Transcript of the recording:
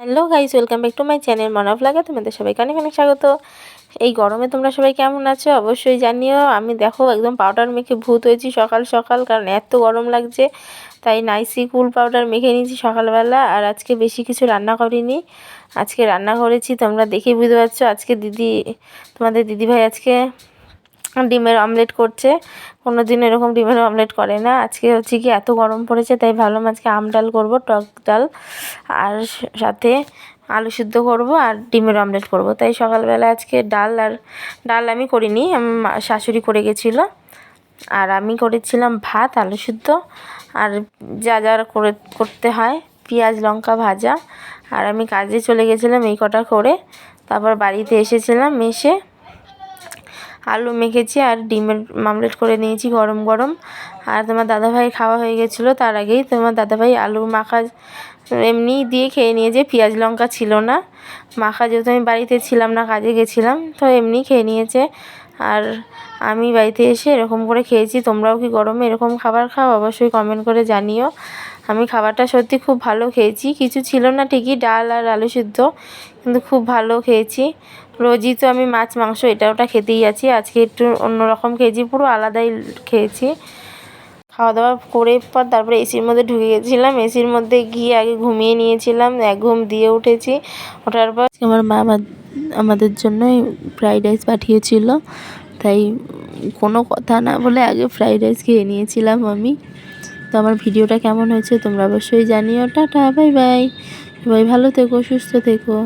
Hello guys, welcome back to my channel মনা লাগে তোমাদের সবাইকে অনেক অনেক স্বাগত। এই গরমে তোমরা সবাই কেমন আছো? অবশ্যই জানিও, আমি দেখো একদম পাউডার মেখে ভূত হয়েছি সকাল সকাল, কারণ এত গরম লাগছে, তাই নাইসি কুল পাউডার মেখে নিয়েছি সকালবেলা, আর আজকে বেশি কিছু রান্না করিনি। আজকে রান্না করেছি, তোমরা দেখেই বুঝতে পারছ, আজকে দিদি, তোমাদের দিদিভাই আজকে ডিমের অমলেট করছে। কোনো দিন এরকম ডিমের অমলেট করে না। আজকে হচ্ছে কি এত গরম পড়েছে, তাই ভাবলাম আজকে আম ডাল করব, টক ডাল, আর সাথে আলু সিদ্ধ করব আর ডিমের অমলেট করব। তাই সকালবেলা আজকে ডাল আর ডাল আমি করিনি শাশুড়ি করে গেছিল। আর আমি করেছিলাম ভাত, আলু সিদ্ধ, আর যা যা করে, করতে হয়, পেঁয়াজ, লঙ্কা ভাজা। আর আমি কাজে চলে গেছিলাম এই কটা করে। তারপর বাড়িতে এসেছিলাম, এসে আলু মেখেছি আর ডিমের মামলেট করে নিয়েছি গরম গরম। আর তোমার দাদাভাই খাওয়া হয়ে গেছিল তার আগেই। তোমার দাদাভাই আলু মাখা এমনি দিয়ে খেয়ে নিয়েছে, পেঁয়াজ লঙ্কা ছিল না। মাখা যেহেতু আমি বাড়িতে ছিলাম না, কাজে গেছিলাম, তো এমনি খেয়ে নিয়েছে। আর আমি বাড়িতে এসে এরকম করে খেয়েছি। তোমরাও কি গরমে এরকম খাবার খাও? অবশ্যই কমেন্ট করে জানিও। আমি খাবারটা সত্যি খুব ভালো খেয়েছি। কিছু ছিল না ঠিকই, ডাল আর আলু সিদ্ধ, কিন্তু খুব ভালো খেয়েছি। রোজই তো আমি মাছ, মাংস এটা ওটা খেতেই আছি। আজকে একটু অন্যরকম খেয়েছি, পুরো আলাদাই খেয়েছি। খাওয়া দাওয়া করে পর তারপরে এসির মধ্যে ঢুকে গেছিলাম। এসির মধ্যে গিয়ে আগে ঘুমিয়ে নিয়েছিলাম, এক ঘুম দিয়ে উঠেছি। ওঠার পর আমার মা আমাদের জন্য ফ্রাইড রাইস পাঠিয়েছিল। তাই কোনো কথা না বলে আগে ফ্রাইড রাইস খেয়ে নিয়েছিলাম আমি। তো আমার ভিডিওটা কেমন হয়েছে তোমরা অবশ্যই জানিও। Tata, bye bye. সবাই ভালো থেকো, সুস্থ থেকো।